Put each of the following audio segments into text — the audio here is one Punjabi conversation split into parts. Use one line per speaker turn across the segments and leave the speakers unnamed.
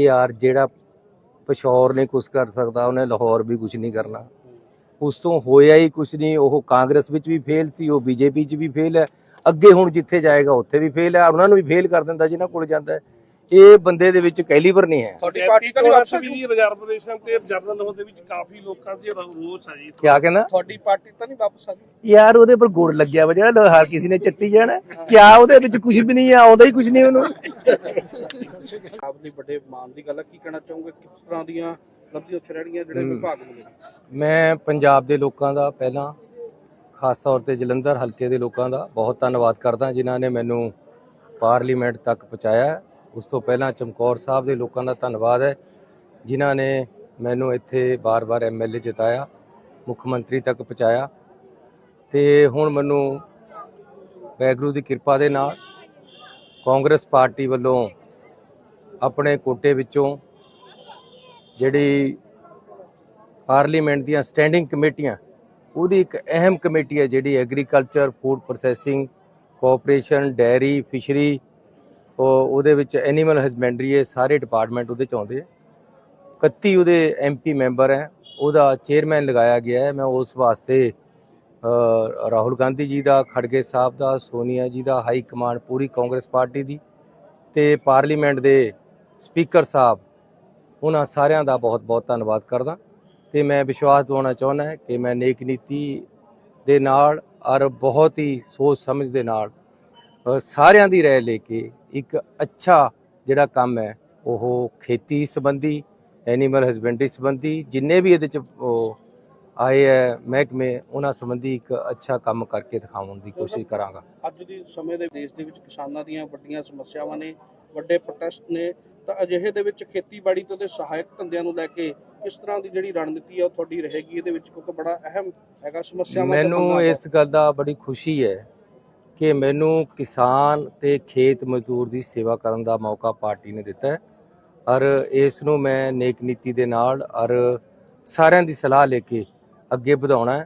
ਯਾਰ ਜਿਹੜਾ ਪਿਸ਼ੌਰ ਨੇ ਕੁਝ ਕਰ ਸਕਦਾ, ਉਹਨੇ ਲਾਹੌਰ ਵੀ ਕੁਝ ਨਹੀਂ ਕਰਨਾ। ਉਸ ਤੋਂ ਹੋਇਆ ਹੀ ਕੁਝ ਨਹੀਂ, ਉਹ ਕਾਂਗਰਸ ਵਿੱਚ ਵੀ ਫੇਲ ਸੀ, ਉਹ ਬੀਜੇਪੀ 'ਚ ਵੀ ਫੇਲ ਹੈ। ਅੱਗੇ ਹੁਣ ਜਿੱਥੇ ਜਾਏਗਾ, ਉੱਥੇ ਵੀ ਫੇਲ ਹੈ, ਉਹਨਾਂ ਨੂੰ ਵੀ ਫੇਲ ਕਰ ਦਿੰਦਾ, ਜਿਨ੍ਹਾਂ ਕੋਲ ਜਾਂਦਾ ਹੈ। ਇਹ ਬੰਦੇ ਦੇ ਵਿੱਚ ਕੈਲੀਬਰ ਨਹੀਂ ਹੈ।
ਤੁਹਾਡੀ ਪਾਰਟੀ ਤਾਂ ਨਹੀਂ ਵਾਪਸ ਵੀ ਰਿਜ਼ਰਵੇਸ਼ਨ ਤੇ ਜਨਰਲ ਹੋਣ ਦੇ ਵਿੱਚ ਕਾਫੀ ਲੋਕਾਂ ਦੇ ਰੋਸ ਹੈ ਜੀ।
ਕਿਆ ਕਹਿੰਦਾ?
ਤੁਹਾਡੀ ਪਾਰਟੀ ਤਾਂ ਨਹੀਂ ਵਾਪਸ ਆ ਗਈ?
ਯਾਰ ਉਹਦੇ ਪਰ ਗੁੜ ਲੱਗਿਆ ਵਾ ਜਿਹੜਾ ਹਰ ਕਿਸੇ ਨੇ ਚੱਟੀ ਜਾਣਾ। ਕਿਆ ਉਹਦੇ ਵਿੱਚ ਕੁਝ ਵੀ ਨਹੀਂ ਆ ਆਉਂਦਾ ਹੀ ਕੁਝ ਨਹੀਂ ਉਹਨੂੰ।
ਆਪ ਦੀ ਵੱਡੇ ਮਾਨ ਦੀ ਗੱਲ ਹੈ ਕੀ ਕਹਿਣਾ ਚਾਹੋਗੇ? ਕਿਸ ਤਰ੍ਹਾਂ ਦੀਆਂ ਲਬਧੀਆਂ ਉੱਥੇ ਰਹਿਣਗੀਆਂ ਜਿਹੜੇ
ਹਮ।
ਵਿਭਾਗ ਮਿਲੇ?
ਮੈਂ ਪੰਜਾਬ ਦੇ ਲੋਕਾਂ ਦਾ ਪਹਿਲਾਂ ਖਾਸ ਤੌਰ ਤੇ ਜਲੰਧਰ ਹਲਕੇ ਦੇ ਲੋਕਾਂ ਦਾ ਬਹੁਤ ਧੰਨਵਾਦ ਕਰਦਾ ਜਿਨ੍ਹਾਂ ਨੇ ਮੈਨੂੰ ਪਾਰਲੀਮੈਂਟ ਤੱਕ ਪਹੁੰਚਾਇਆ। ਉਸ ਤੋਂ ਪਹਿਲਾਂ ਚਮਕੌਰ ਸਾਹਿਬ ਦੇ ਲੋਕਾਂ ਦਾ ਧੰਨਵਾਦ ਹੈ, ਜਿਨ੍ਹਾਂ ਨੇ ਮੈਨੂੰ ਇੱਥੇ ਬਾਰ-ਬਾਰ ਐਮਐਲਏ ਜਿਤਾਇਆ, ਮੁੱਖ ਮੰਤਰੀ ਤੱਕ ਪਹੁੰਚਾਇਆ। ਤੇ ਹੁਣ ਮੈਨੂੰ ਵੈਗਰੂ ਦੀ ਕਿਰਪਾ ਦੇ ਨਾਲ ਕਾਂਗਰਸ ਪਾਰਟੀ ਵੱਲੋਂ ਆਪਣੇ ਕੋਟੇ ਵਿੱਚੋਂ ਜਿਹੜੀ ਪਾਰਲੀਮੈਂਟ ਦੀਆਂ ਸਟੈਂਡਿੰਗ ਕਮੇਟੀਆਂ, ਉਹਦੀ ਇੱਕ ਅਹਿਮ ਕਮੇਟੀ ਹੈ ਜਿਹੜੀ agriculture, food processing, cooperation, dairy, fishery ਉਹ ਉਹਦੇ ਵਿੱਚ ਐਨੀਮਲ ਹਸਬੈਂਡਰੀ ਇਹ ਸਾਰੇ ਡਿਪਾਰਟਮੈਂਟ ਉਹਦੇ ਚ ਆਉਂਦੇ ਆ। 31 ਉਹਦੇ ਐਮਪੀ ਮੈਂਬਰ ਹੈ। ਉਹਦਾ ਚੇਅਰਮੈਨ ਲਗਾਇਆ ਗਿਆ ਹੈ। ਮੈਂ ਉਸ ਵਾਸਤੇ ਰਾਹੁਲ ਗਾਂਧੀ ਜੀ ਦਾ, ਖੜਗੇ ਸਾਹਿਬ ਦਾ, ਸੋਨੀਆ ਜੀ ਦਾ ਹਾਈ ਕਮਾਂਡ ਪੂਰੀ ਕਾਂਗਰਸ ਪਾਰਟੀ ਦੀ ਤੇ ਪਾਰਲੀਮੈਂਟ ਦੇ ਸਪੀਕਰ ਸਾਹਿਬ, ਉਹਨਾਂ ਸਾਰਿਆਂ ਦਾ ਬਹੁਤ-ਬਹੁਤ ਧੰਨਵਾਦ ਕਰਦਾ। ਤੇ ਮੈਂ ਵਿਸ਼ਵਾਸ ਦਿਵਾਉਣਾ ਚਾਹੁੰਦਾ ਕਿ ਮੈਂ ਨੇਕ ਨੀਤੀ ਦੇ ਨਾਲ ਔਰ ਬਹੁਤ ਹੀ ਸੋਚ ਸਮਝ ਦੇ ਨਾਲ ਸਾਰਿਆਂ ਦੀ ਰਾਏ ਲੈ ਕੇ ਇੱਕ ਅੱਛਾ ਜਿਹੜਾ ਕੰਮ ਹੈ ਉਹ ਖੇਤੀ ਸੰਬੰਧੀ ਐਨੀਮਲ ਹਸਬੈਂਡਰੀ ਸੰਬੰਧੀ ਜਿੰਨੇ ਵੀ ਇਹਦੇ ਚ ਆਏ ਹੈ ਮਹਿਕਮੇ ਉਹਨਾਂ ਸੰਬੰਧੀ ਇੱਕ ਅੱਛਾ ਕੰਮ ਕਰਕੇ ਦਿਖਾਉਣ ਦੀ ਕੋਸ਼ਿਸ਼ ਕਰਾਂਗਾ
ਅੱਜ ਦੇ ਸਮੇਂ ਦੇ ਦੇਸ਼ ਦੇ ਵਿੱਚ ਕਿਸਾਨਾਂ ਦੀਆਂ ਵੱਡੀਆਂ ਸਮੱਸਿਆਵਾਂ ਨੇ ਵੱਡੇ ਪ੍ਰੋਟੈਸਟ ਨੇ ਤਾਂ ਅਜਿਹੇ ਦੇ ਵਿੱਚ ਖੇਤੀਬਾੜੀ ਤੇ ਉਹਦੇ ਸਹਾਇਕ ਧੰਦਿਆਂ ਨੂੰ ਲੈ ਕੇ ਕਿਸ ਤਰ੍ਹਾਂ ਦੀ ਜਿਹੜੀ ਰਣਨੀਤੀ ਆ ਉਹ ਤੁਹਾਡੀ ਰਹੇਗੀ ਇਹਦੇ ਵਿੱਚ ਕਿਉਂਕਿ ਬੜਾ ਅਹਿਮ ਹੈਗਾ ਸਮੱਸਿਆਵਾਂ ਤੇ
ਮੈਨੂੰ
ਦਾ।
ਇਸ ਗੱਲ ਦਾ ਬੜੀ ਖੁਸ਼ੀ ਹੈ ਕਿ ਮੈਨੂੰ ਕਿਸਾਨ ਤੇ ਖੇਤ ਮਜ਼ਦੂਰ ਦੀ ਸੇਵਾ ਕਰਨ ਦਾ ਮੌਕਾ ਪਾਰਟੀ ਨੇ ਦਿੱਤਾ ਹੈ। ਔਰ ਇਸ ਨੂੰ ਮੈਂ ਨੇਕ ਨੀਤੀ ਦੇ ਨਾਲ ਔਰ ਸਾਰਿਆਂ ਦੀ ਸਲਾਹ ਲੈ ਕੇ ਅੱਗੇ ਵਧਾਉਣਾ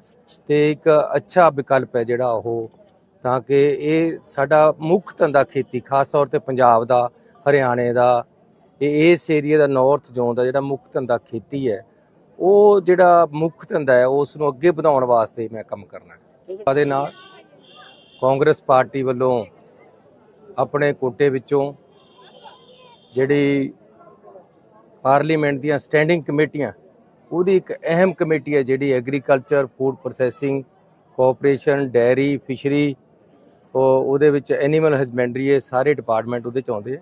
ਤੇ ਇੱਕ ਅੱਛਾ ਵਿਕਲਪ ਹੈ ਜਿਹੜਾ ਉਹ ਤਾਂ ਕਿ ਇਹ ਸਾਡਾ ਮੁੱਖ ਧੰਦਾ ਖੇਤੀ ਖਾਸ ਤੌਰ ਤੇ ਪੰਜਾਬ ਦਾ ਹਰਿਆਣੇ ਦਾ ਇਹ ਇਸ ਏਰੀਆ ਦਾ ਨਾਰਥ ਜ਼ੋਨ ਦਾ ਜਿਹੜਾ ਮੁੱਖ ਧੰਦਾ ਖੇਤੀ ਹੈ ਉਹ ਜਿਹੜਾ ਮੁੱਖ ਧੰਦਾ ਹੈ ਉਸ ਨੂੰ ਅੱਗੇ ਵਧਾਉਣ ਵਾਸਤੇ ਮੈਂ ਕੰਮ ਕਰਨਾ ਹੈ। ਉਹਦੇ ਨਾਲ ਕਾਂਗਰਸ ਪਾਰਟੀ ਵੱਲੋਂ ਆਪਣੇ ਕੋਟੇ ਵਿੱਚੋਂ ਜਿਹੜੀ ਪਾਰਲੀਮੈਂਟ ਦੀਆਂ ਸਟੈਂਡਿੰਗ ਕਮੇਟੀਆਂ, ਉਹਦੀ ਇੱਕ ਅਹਿਮ ਕਮੇਟੀ ਹੈ ਜਿਹੜੀ agriculture, food processing, cooperation, dairy, fishery, ਉਹ ਉਹਦੇ ਵਿੱਚ ਐਨੀਮਲ ਹਸਬੈਂਡਰੀ ਇਹ ਸਾਰੇ ਡਿਪਾਰਟਮੈਂਟ ਉਹਦੇ ਚ ਆਉਂਦੇ ਆ।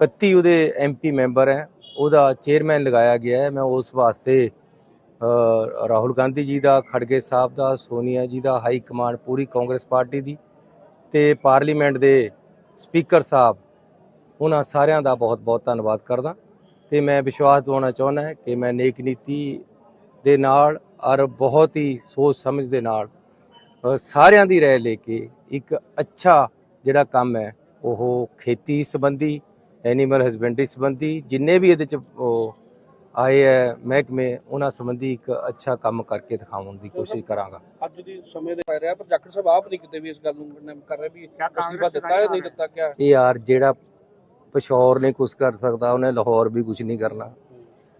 31 ਉਹਦੇ ਐਮਪੀ ਮੈਂਬਰ ਹੈ, ਉਹਦਾ ਚੇਅਰਮੈਨ ਲਗਾਇਆ ਗਿਆ ਹੈ, ਮੈਂ ਉਸ ਵਾਸਤੇ ਰਾਹੁਲ ਗਾਂਧੀ ਜੀ ਦਾ, ਖੜਗੇ ਸਾਹਿਬ ਦਾ, ਸੋਨੀਆ ਜੀ ਦਾ, ਹਾਈ ਕਮਾਂਡ ਪੂਰੀ ਕਾਂਗਰਸ ਪਾਰਟੀ ਦੀ ਤੇ ਪਾਰਲੀਮੈਂਟ ਦੇ ਸਪੀਕਰ ਸਾਹਿਬ, ਉਹਨਾਂ ਸਾਰਿਆਂ ਦਾ ਬਹੁਤ-ਬਹੁਤ ਧੰਨਵਾਦ ਕਰਦਾ ਤੇ ਮੈਂ ਵਿਸ਼ਵਾਸ ਦਿਵਾਉਣਾ ਚਾਹੁੰਦਾ ਹਾਂ ਕਿ ਮੈਂ ਨੇਕ ਨੀਤੀ ਦੇ ਨਾਲ ਔਰ ਬਹੁਤ ਹੀ ਸੋਚ ਸਮਝ ਦੇ ਨਾਲ ਸਾਰਿਆਂ ਦੀ ਰਾਏ ਲੈ ਕੇ ਇੱਕ ਅੱਛਾ ਜਿਹੜਾ ਕੰਮ ਹੈ, ਉਹ ਖੇਤੀ ਸੰਬੰਧੀ ਐਨੀਮਲ ਹਸਬੈਂਡਰੀ ਸੰਬੰਧੀ, ਜਿੰਨੇ ਵੀ ਇਹਦੇ ਚ ਉਹ ਆਏ ਹੈ ਮਹਿਕਮੇ ਉਹਨਾਂ ਸੰਬੰਧੀ ਇੱਕ ਅੱਛਾ ਕੰਮ ਕਰਕੇ ਦਿਖਾਉਣ ਦੀ ਕੋਸ਼ਿਸ਼ ਕਰਾਂਗਾ।
ਅੱਜ ਦੇ ਸਮੇਂ ਦੇ ਪੈ ਰਿਹਾ ਪਰ ਜਾਖੜ ਸਾਹਿਬ ਆਪ ਨਹੀਂ ਕਿਤੇ ਵੀ ਇਸ ਗੱਲ ਨੂੰ condemn ਕਰ ਰਹੇ ਵੀ ਅਸਤੀਫਾ ਦਿੱਤਾ ਹੈ ਨਹੀਂ ਦਿੱਤਾ ਕਿਆ?
ਇਹ ਯਾਰ ਜਿਹੜਾ ਪਿਸ਼ੌਰ ਨੇ ਕੁਝ ਕਰ ਸਕਦਾ ਉਹਨੇ ਲਾਹੌਰ ਵੀ ਕੁਝ ਨਹੀਂ ਕਰਨਾ।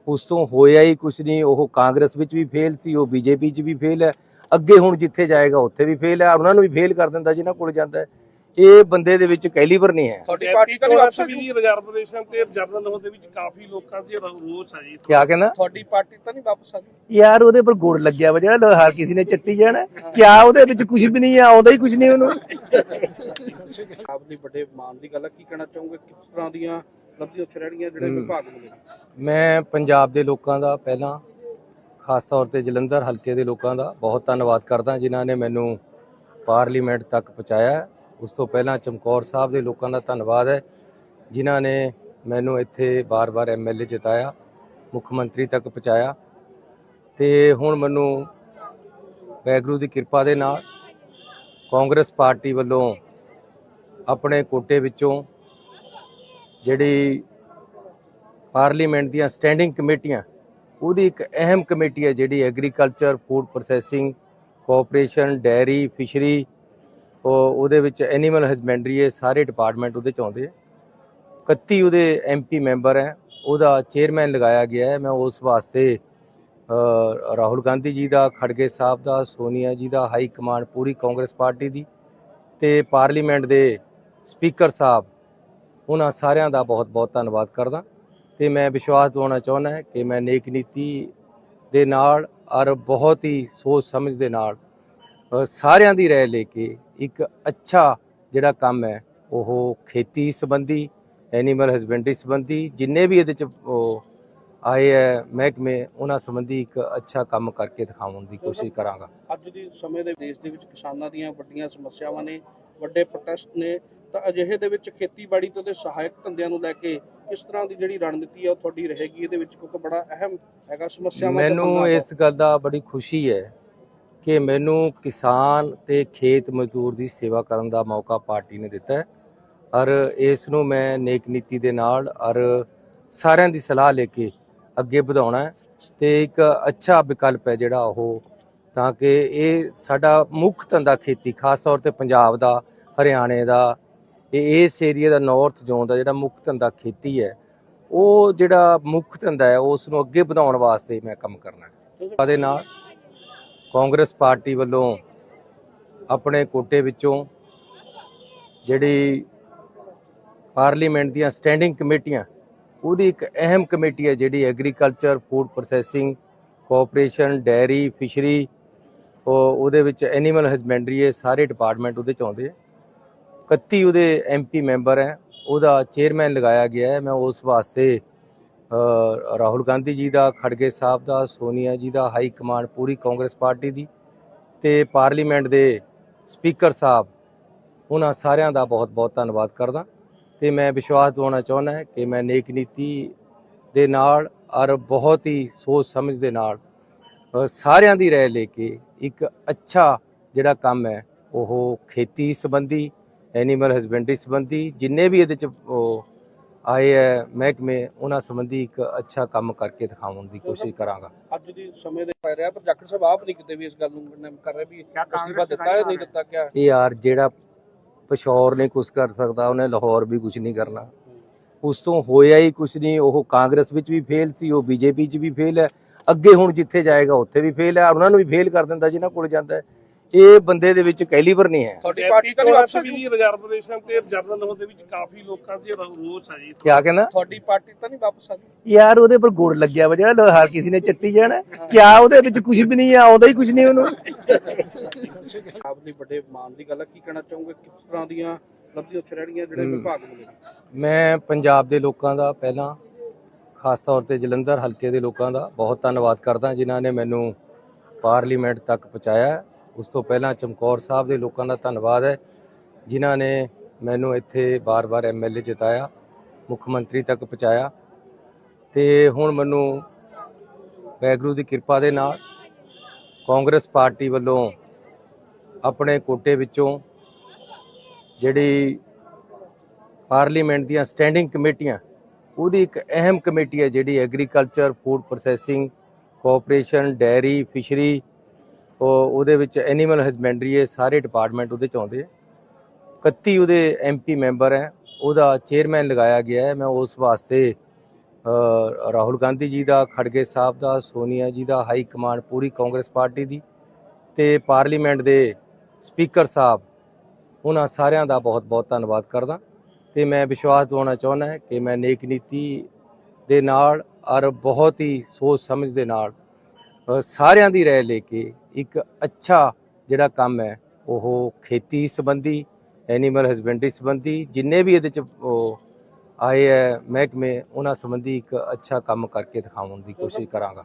ਉਸ ਤੋਂ ਹੋਇਆ ਹੀ ਕੁਝ ਨਹੀਂ ਉਹ ਕਾਂਗਰਸ ਵਿੱਚ ਵੀ ਫੇਲ ਸੀ ਉਹ ਬੀਜੇਪੀ 'ਚ ਵੀ ਫੇਲ ਹੈ। ਅੱਗੇ ਹੁਣ ਜਿੱਥੇ ਜਾਏਗਾ ਉੱਥੇ ਵੀ ਫੇਲ ਹੈ ਉਹਨਾਂ ਨੂੰ ਵੀ ਫੇਲ ਕਰ ਦਿੰਦਾ ਜਿਨ੍ਹਾਂ ਕੋਲ ਜਾਂਦਾ ਹੈ। ਇਹ ਬੰਦੇ ਦੇ ਵਿੱਚ ਕੈਲੀਬਰ ਨਹੀਂ ਹੈ।
ਤੁਹਾਡੀ ਪਾਰਟੀ ਤਾਂ ਨਹੀਂ ਵਾਪਸ ਆ ਗਈ ਰਿਜ਼ਰਵੇਸ਼ਨ ਤੇ ਹੋਣ ਦੇ ਵਿੱਚ ਕਾਫੀ ਲੋਕਾਂ ਦੇ ਰੋਸ ਹੈ ਜੀ।
ਕਿਆ ਕਹਿੰਦਾ?
ਤੁਹਾਡੀ ਪਾਰਟੀ ਤਾਂ ਨਹੀਂ ਵਾਪਸ ਆ ਗਈ?
ਯਾਰ ਉਹਦੇ ਪਰ ਗੁੜ ਲੱਗਿਆ ਵਾ ਜਿਹੜਾ ਹਰ ਕਿਸੇ ਨੇ ਚੱਟੀ ਜਾਣਾ। ਕਿਆ ਉਹਦੇ ਵਿੱਚ ਕੁਝ ਵੀ ਨਹੀਂ ਆ ਆਉਂਦਾ ਹੀ ਕੁਝ ਨਹੀਂ ਉਹਨੂੰ।
ਆਪ ਦੀ ਵੱਡੇ ਮਾਨ ਦੀ ਗੱਲ ਹੈ ਕੀ ਕਹਿਣਾ ਚਾਹੋਗੇ? ਕਿਸ ਤਰ੍ਹਾਂ ਦੀਆਂ ਲਬਧੀਆਂ ਉੱਥੇ ਰਹਿਣਗੀਆਂ ਜਿਹੜੇ
ਹਮ।
ਵਿਭਾਗ ਮਿਲੇ
ਮੈਂ ਪੰਜਾਬ ਦੇ ਲੋਕਾਂ ਦਾ ਪਹਿਲਾਂ ਖਾਸ ਤੌਰ ਤੇ ਜਲੰਧਰ ਹਲਕੇ ਦੇ ਲੋਕਾਂ ਦਾ ਬਹੁਤ ਧੰਨਵਾਦ ਕਰਦਾ ਜਿਨ੍ਹਾਂ ਨੇ ਮੈਨੂੰ ਪਾਰਲੀਮੈਂਟ ਤੱਕ ਪਹੁੰਚਾਇਆ। ਹੈ। ਉਸ ਤੋਂ ਪਹਿਲਾਂ ਚਮਕੌਰ ਸਾਹਿਬ ਦੇ ਲੋਕਾਂ ਦਾ ਧੰਨਵਾਦ ਹੈ, ਜਿਨ੍ਹਾਂ ਨੇ ਮੈਨੂੰ ਇੱਥੇ ਬਾਰ-ਬਾਰ ਐਮਐਲਏ ਜਿਤਾਇਆ, ਮੁੱਖ ਮੰਤਰੀ ਤੱਕ ਪਹੁੰਚਾਇਆ। ਤੇ ਹੁਣ ਮੈਨੂੰ ਵੈਗਰੂ ਦੀ ਕਿਰਪਾ ਦੇ ਨਾਲ ਕਾਂਗਰਸ ਪਾਰਟੀ ਵੱਲੋਂ ਆਪਣੇ ਕੋਟੇ ਵਿੱਚੋਂ ਜਿਹੜੀ ਪਾਰਲੀਮੈਂਟ ਦੀਆਂ ਸਟੈਂਡਿੰਗ ਕਮੇਟੀਆਂ, ਉਹਦੀ ਇੱਕ ਅਹਿਮ ਕਮੇਟੀ ਹੈ ਜਿਹੜੀ agriculture, food processing, cooperation, dairy, fishery ਉਹ ਉਹਦੇ ਵਿੱਚ ਐਨੀਮਲ ਹਸਬੈਂਡਰੀ ਇਹ ਸਾਰੇ ਡਿਪਾਰਟਮੈਂਟ ਉਹਦੇ ਚ ਆਉਂਦੇ ਆ। 31 ਉਹਦੇ ਐਮਪੀ ਮੈਂਬਰ ਹੈ। ਉਹਦਾ ਚੇਅਰਮੈਨ ਲਗਾਇਆ ਗਿਆ ਹੈ। ਮੈਂ ਉਸ ਵਾਸਤੇ ਰਾਹੁਲ ਗਾਂਧੀ ਜੀ ਦਾ, ਖੜਗੇ ਸਾਹਿਬ ਦਾ, ਸੋਨੀਆ ਜੀ ਦਾ ਹਾਈ ਕਮਾਂਡ ਪੂਰੀ ਕਾਂਗਰਸ ਪਾਰਟੀ ਦੀ ਤੇ ਪਾਰਲੀਮੈਂਟ ਦੇ ਸਪੀਕਰ ਸਾਹਿਬ, ਉਹਨਾਂ ਸਾਰਿਆਂ ਦਾ ਬਹੁਤ-ਬਹੁਤ ਧੰਨਵਾਦ ਕਰਦਾ। ਤੇ ਮੈਂ ਵਿਸ਼ਵਾਸ ਦਿਵਾਉਣਾ ਚਾਹੁੰਦਾ ਕਿ ਮੈਂ ਨੇਕ ਨੀਤੀ ਦੇ ਨਾਲ ਔਰ ਬਹੁਤ ਹੀ ਸੋਚ ਸਮਝ ਦੇ ਨਾਲ ਸਾਰਿਆਂ ਦੀ ਰਾਏ ਲੈ ਕੇ ਇੱਕ ਅੱਛਾ ਜਿਹੜਾ ਕੰਮ ਹੈ ਉਹ ਖੇਤੀ ਸੰਬੰਧੀ ਐਨੀਮਲ ਹਸਬੈਂਡਰੀ ਸੰਬੰਧੀ ਜਿੰਨੇ ਵੀ ਇਹਦੇ ਚ ਆਏ ਹੈ ਮਹਿਕਮੇ ਉਹਨਾਂ ਸੰਬੰਧੀ ਇੱਕ ਅੱਛਾ ਕੰਮ ਕਰਕੇ ਦਿਖਾਉਣ ਦੀ ਕੋਸ਼ਿਸ਼ ਕਰਾਂਗਾ
ਅੱਜ ਦੇ ਸਮੇਂ ਦੇ ਦੇਸ਼ ਦੇ ਵਿੱਚ ਕਿਸਾਨਾਂ ਦੀਆਂ ਵੱਡੀਆਂ ਸਮੱਸਿਆਵਾਂ ਨੇ ਵੱਡੇ ਪ੍ਰੋਟੈਸਟ ਨੇ ਤਾਂ ਅਜਿਹੇ ਦੇ ਵਿੱਚ ਖੇਤੀਬਾੜੀ ਤੋਂ ਦੇ ਸਹਾਇਕ ਧੰਦਿਆਂ ਨੂੰ ਲੈ ਕੇ ਕਿਸ ਤਰ੍ਹਾਂ ਦੀ ਜਿਹੜੀ ਰਣਨੀਤੀ ਹੈ ਉਹ ਤੁਹਾਡੀ ਰਹੇਗੀ ਇਹਦੇ ਵਿੱਚ ਕਿਉਂਕਿ ਬੜਾ ਅਹਿਮ ਹੈਗਾ ਸਮੱਸਿਆਵਾਂ ਤੇ
ਮੈਨੂੰ। ਇਸ ਗੱਲ ਦਾ ਬੜੀ ਖੁਸ਼ੀ ਹੈ ਕਿ ਮੈਨੂੰ ਕਿਸਾਨ ਤੇ ਖੇਤ ਮਜ਼ਦੂਰ ਦੀ ਸੇਵਾ ਕਰਨ ਦਾ ਮੌਕਾ ਪਾਰਟੀ ਨੇ ਦਿੱਤਾ ਹੈ। ਔਰ ਇਸ ਨੂੰ ਮੈਂ ਨੇਕ ਨੀਤੀ ਦੇ ਨਾਲ ਔਰ ਸਾਰਿਆਂ ਦੀ ਸਲਾਹ ਲੈ ਕੇ ਅੱਗੇ ਵਧਾਉਣਾ ਤੇ ਇੱਕ ਅੱਛਾ ਵਿਕਲਪ ਹੈ ਜਿਹੜਾ ਉਹ ਤਾਂ ਕਿ ਇਹ ਸਾਡਾ ਮੁੱਖ ਧੰਦਾ ਖੇਤੀ ਖਾਸ ਤੌਰ ਤੇ ਪੰਜਾਬ ਦਾ ਹਰਿਆਣੇ ਦਾ ਇਹ ਇਸ ਏਰੀਆ ਦਾ ਨਾਰਥ ਜ਼ੋਨ ਦਾ ਜਿਹੜਾ ਮੁੱਖ ਧੰਦਾ ਖੇਤੀ ਹੈ ਉਹ ਜਿਹੜਾ ਮੁੱਖ ਧੰਦਾ ਹੈ ਉਸ ਨੂੰ ਅੱਗੇ ਵਧਾਉਣ ਵਾਸਤੇ ਮੈਂ ਕੰਮ ਕਰਨਾ ਹੈ। ਉਹਦੇ ਨਾਲ ਕਾਂਗਰਸ ਪਾਰਟੀ ਵੱਲੋਂ ਆਪਣੇ ਕੋਟੇ ਵਿੱਚੋਂ ਜਿਹੜੀ ਪਾਰਲੀਮੈਂਟ ਦੀਆਂ ਸਟੈਂਡਿੰਗ ਕਮੇਟੀਆਂ, ਉਹਦੀ ਇੱਕ ਅਹਿਮ ਕਮੇਟੀ ਹੈ ਜਿਹੜੀ agriculture, food processing, cooperation, dairy, fishery, ਉਹ ਉਹਦੇ ਵਿੱਚ ਐਨੀਮਲ ਹਸਬੈਂਡਰੀ ਇਹ ਸਾਰੇ ਡਿਪਾਰਟਮੈਂਟ ਉਹਦੇ ਚ ਆਉਂਦੇ ਆ। 31 ਉਹਦੇ ਐਮਪੀ ਮੈਂਬਰ ਹੈ, ਉਹਦਾ ਚੇਅਰਮੈਨ ਲਗਾਇਆ ਗਿਆ ਹੈ, ਮੈਂ ਉਸ ਵਾਸਤੇ ਰਾਹੁਲ ਗਾਂਧੀ ਜੀ ਦਾ, ਖੜਗੇ ਸਾਹਿਬ ਦਾ, ਸੋਨੀਆ ਜੀ ਦਾ, ਹਾਈ ਕਮਾਂਡ ਪੂਰੀ ਕਾਂਗਰਸ ਪਾਰਟੀ ਦੀ ਤੇ ਪਾਰਲੀਮੈਂਟ ਦੇ ਸਪੀਕਰ ਸਾਹਿਬ, ਉਹਨਾਂ ਸਾਰਿਆਂ ਦਾ ਬਹੁਤ-ਬਹੁਤ ਧੰਨਵਾਦ ਕਰਦਾ ਤੇ ਮੈਂ ਵਿਸ਼ਵਾਸ ਦਿਵਾਉਣਾ ਚਾਹੁੰਦਾ ਹਾਂ ਕਿ ਮੈਂ ਨੇਕ ਨੀਤੀ ਦੇ ਨਾਲ ਔਰ ਬਹੁਤ ਹੀ ਸੋਚ ਸਮਝ ਦੇ ਨਾਲ ਸਾਰਿਆਂ ਦੀ ਰਾਏ ਲੈ ਕੇ ਇੱਕ ਅੱਛਾ ਜਿਹੜਾ ਕੰਮ ਹੈ, ਉਹ ਖੇਤੀ ਸੰਬੰਧੀ ਐਨੀਮਲ ਹਸਬੈਂਡਰੀ ਸੰਬੰਧੀ, ਜਿੰਨੇ ਵੀ ਇਹਦੇ ਚ ਉਹ ਆਏ ਹੈ ਮਹਿਕਮੇ ਉਹਨਾਂ ਸੰਬੰਧੀ ਇੱਕ ਅੱਛਾ ਕੰਮ ਕਰਕੇ ਦਿਖਾਉਣ ਦੀ ਕੋਸ਼ਿਸ਼ ਕਰਾਂਗਾ।
ਅੱਜ ਦੇ ਸਮੇਂ ਦੇ ਪੈ ਰਿਹਾ ਪਰ ਜਾਖੜ ਸਾਹਿਬ ਆਪ ਨਹੀਂ ਕਿਤੇ ਵੀ ਇਸ ਗੱਲ ਨੂੰ ਕਰ ਰਹੇ ਵੀ ਅਸਤੀਫਾ ਦਿੱਤਾ ਹੈ ਨਹੀਂ ਦਿੱਤਾ ਕਿਆ?
ਇਹ ਯਾਰ ਜਿਹੜਾ ਪਿਸ਼ੌਰ ਨਹੀਂ ਕੁਝ ਕਰ ਸਕਦਾ ਉਹਨੇ ਲਾਹੌਰ ਵੀ ਕੁਝ ਨਹੀਂ ਕਰਨਾ। ਉਸ ਤੋਂ ਹੋਇਆ ਹੀ ਕੁਝ ਨਹੀਂ ਉਹ ਕਾਂਗਰਸ ਵਿੱਚ ਵੀ ਫੇਲ ਸੀ ਉਹ ਬੀਜੇਪੀ 'ਚ ਵੀ ਫੇਲ ਹੈ। ਅੱਗੇ ਹੁਣ ਜਿੱਥੇ ਜਾਏਗਾ ਉੱਥੇ ਵੀ ਫੇਲ ਹੈ ਉਹਨਾਂ ਨੂੰ ਵੀ ਫੇਲ ਕਰ ਦਿੰਦਾ ਜਿਨ੍ਹਾਂ ਕੋਲ ਜਾਂਦਾ ਹੈ। ਇਹ ਬੰਦੇ ਦੇ ਵਿੱਚ ਕੈਲੀਬਰ ਨਹੀਂ ਹੈ।
ਤੁਹਾਡੀ ਪਾਰਟੀ ਤਾਂ ਨਹੀਂ ਵਾਪਸ ਆਈ
ਦੀ ਰਿਜ਼ਰਵੇਸ਼ਨ ਤੇ ਜਨਰਲ ਹੋਣ ਦੇ ਵਿੱਚ ਕਾਫੀ ਲੋਕਾਂ ਦੇ ਰੋਸ ਆ ਜੀ
ਕਿਆ ਕਹਿੰਦਾ?
ਤੁਹਾਡੀ ਪਾਰਟੀ ਤਾਂ ਨਹੀਂ ਵਾਪਸ ਆ ਗਈ?
ਯਾਰ ਉਹਦੇ ਪਰ ਗੁੜ ਲੱਗਿਆ ਵਾ ਜਿਹੜਾ ਹਰ ਕਿਸੇ ਨੇ ਚੱਟੀ ਜਾਣਾ। ਕਿਆ ਉਹਦੇ ਵਿੱਚ ਕੁਝ ਵੀ ਨਹੀਂ ਆ ਆਉਂਦਾ ਹੀ ਕੁਝ ਨਹੀਂ ਉਹਨੂੰ।
ਆਪ ਦੀ ਵੱਡੇ ਮਾਨ ਦੀ ਗੱਲ ਹੈ ਕੀ ਕਹਿਣਾ ਚਾਹੋਗੇ? ਕਿਸ ਤਰ੍ਹਾਂ ਦੀਆਂ ਲਬਧੀਆਂ ਉੱਥੇ ਰਹਿਣੀਆਂ ਜਿਹੜੇ। ਵਿਭਾਗ ਮਿਲੇ
ਮੈਂ ਪੰਜਾਬ ਦੇ ਲੋਕਾਂ ਦਾ ਪਹਿਲਾਂ ਖਾਸ ਤੌਰ ਤੇ ਜਲੰਧਰ ਹਲਕੇ ਦੇ ਲੋਕਾਂ ਦਾ ਬਹੁਤ ਧੰਨਵਾਦ ਕਰਦਾ ਜਿਨ੍ਹਾਂ ਨੇ ਮੈਨੂੰ ਪਾਰਲੀਮੈਂਟ ਤੱਕ ਪਹੁੰਚਾਇਆ। ਉਸ ਤੋਂ ਪਹਿਲਾਂ ਚਮਕੌਰ ਸਾਹਿਬ ਦੇ ਲੋਕਾਂ ਦਾ ਧੰਨਵਾਦ ਹੈ, ਜਿਨ੍ਹਾਂ ਨੇ ਮੈਨੂੰ ਇੱਥੇ ਬਾਰ-ਬਾਰ ਐਮਐਲਏ ਜਿਤਾਇਆ, ਮੁੱਖ ਮੰਤਰੀ ਤੱਕ ਪਹੁੰਚਾਇਆ। ਤੇ ਹੁਣ ਮੈਨੂੰ ਵੈਗਰੂ ਦੀ ਕਿਰਪਾ ਦੇ ਨਾਲ ਕਾਂਗਰਸ ਪਾਰਟੀ ਵੱਲੋਂ ਆਪਣੇ ਕੋਟੇ ਵਿੱਚੋਂ ਜਿਹੜੀ ਪਾਰਲੀਮੈਂਟ ਦੀਆਂ ਸਟੈਂਡਿੰਗ ਕਮੇਟੀਆਂ, ਉਹਦੀ ਇੱਕ ਅਹਿਮ ਕਮੇਟੀ ਹੈ ਜਿਹੜੀ agriculture, food processing, cooperation, dairy, fishery ਉਹ ਉਹਦੇ ਵਿੱਚ ਐਨੀਮਲ ਹਸਬੈਂਡਰੀ ਇਹ ਸਾਰੇ ਡਿਪਾਰਟਮੈਂਟ ਉਹਦੇ ਚ ਆਉਂਦੇ ਆ। 31 ਉਹਦੇ ਐਮਪੀ ਮੈਂਬਰ ਹੈ, ਉਹਦਾ ਚੇਅਰਮੈਨ ਲਗਾਇਆ ਗਿਆ ਹੈ। ਮੈਂ ਉਸ ਵਾਸਤੇ ਰਾਹੁਲ ਗਾਂਧੀ ਜੀ ਦਾ, ਖੜਗੇ ਸਾਹਿਬ ਦਾ, ਸੋਨੀਆ ਜੀ ਦਾ ਹਾਈ ਕਮਾਂਡ ਪੂਰੀ ਕਾਂਗਰਸ ਪਾਰਟੀ ਦੀ ਤੇ ਪਾਰਲੀਮੈਂਟ ਦੇ ਸਪੀਕਰ ਸਾਹਿਬ, ਉਹਨਾਂ ਸਾਰਿਆਂ ਦਾ ਬਹੁਤ-ਬਹੁਤ ਧੰਨਵਾਦ ਕਰਦਾ। ਤੇ ਮੈਂ ਵਿਸ਼ਵਾਸ ਦਿਵਾਉਣਾ ਚਾਹੁੰਦਾ ਕਿ ਮੈਂ ਨੇਕ ਨੀਤੀ ਦੇ ਨਾਲ ਔਰ ਬਹੁਤ ਹੀ ਸੋਚ ਸਮਝ ਦੇ ਨਾਲ ਸਾਰਿਆਂ ਦੀ ਰਾਏ ਲੈ ਕੇ ਇੱਕ ਅੱਛਾ ਜਿਹੜਾ ਕੰਮ ਹੈ ਉਹ ਖੇਤੀ ਸੰਬੰਧੀ ਐਨੀਮਲ ਹਸਬੈਂਡਰੀ ਸੰਬੰਧੀ ਜਿੰਨੇ ਵੀ ਇਹਦੇ ਚ ਆਏ ਹੈ ਮਹਿਕਮੇ ਉਹਨਾਂ ਸੰਬੰਧੀ ਇੱਕ ਅੱਛਾ ਕੰਮ ਕਰਕੇ ਦਿਖਾਉਣ ਦੀ ਕੋਸ਼ਿਸ਼ ਕਰਾਂਗਾ।